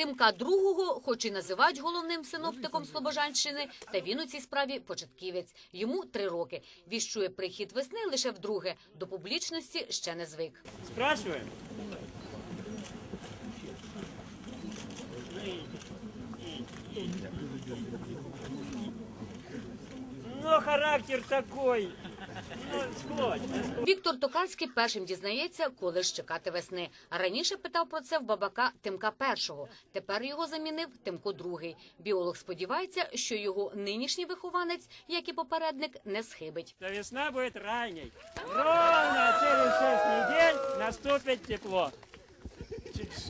Тимка другого, хоч і називають головним синоптиком Слобожанщини, та він у цій справі початківець. Йому три роки. Віщує прихід весни лише вдруге. До публічності ще не звик. Спрашиваем? Характер такой. Ну. Віктор Токарський першим дізнається, коли ж чекати весни. А раніше питав про це в бабака Тимка першого. Тепер його замінив Тимко другий. Біолог сподівається, що його нинішній вихованець, як і попередник, не схибить. Та весна будет ранней. Ровно через 6 недель наступит тепло.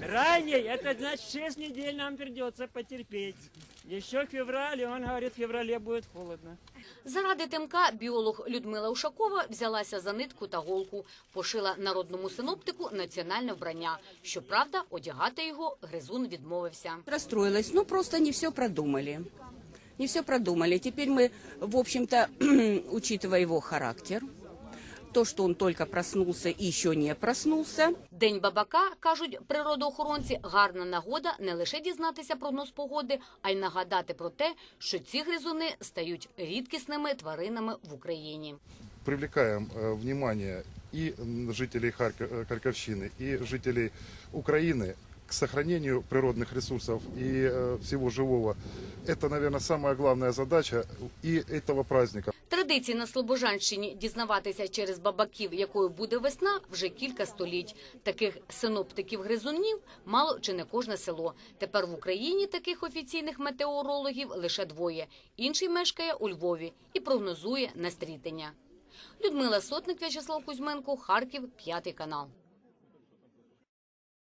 Ранней, это значит 6 недель нам придется потерпеть. Еще к февралю, он говорит, в феврале будет холодно. Заради Тимка біолог Людмила Ушакова взялася за нитку та голку, пошила народному синоптику національне вбрання. Щоправда, одягати його гризун відмовився. Расстроилась. Ну, просто не все продумали. Не все продумали. Теперь мы, в общем-то, учитывая его характер, то, что он только проснулся и еще не проснулся, День бабака, кажуть природоохоронці, гарна нагода не лише дізнатися прогноз погоди, а й нагадати про те, що ці гризуни стають рідкісними тваринами в Україні. привлекаем э, внимание и м, жителей Харьков- э, Харьковщины, и жителей Украины к сохранению природных ресурсов и э, всего живого. Это, наверное, самая главная задача и этого праздника. Традиції на Слобожанщині дізнаватися через бабаків, якою буде весна, вже кілька століть. Таких синоптиків-гризунів мало чи не кожне село. Тепер в Україні таких офіційних метеорологів лише двоє. Інший мешкає у Львові і прогнозує настрітення. Людмила Сотник, В'ячеслав Кузьменко, Харків, п'ятий канал.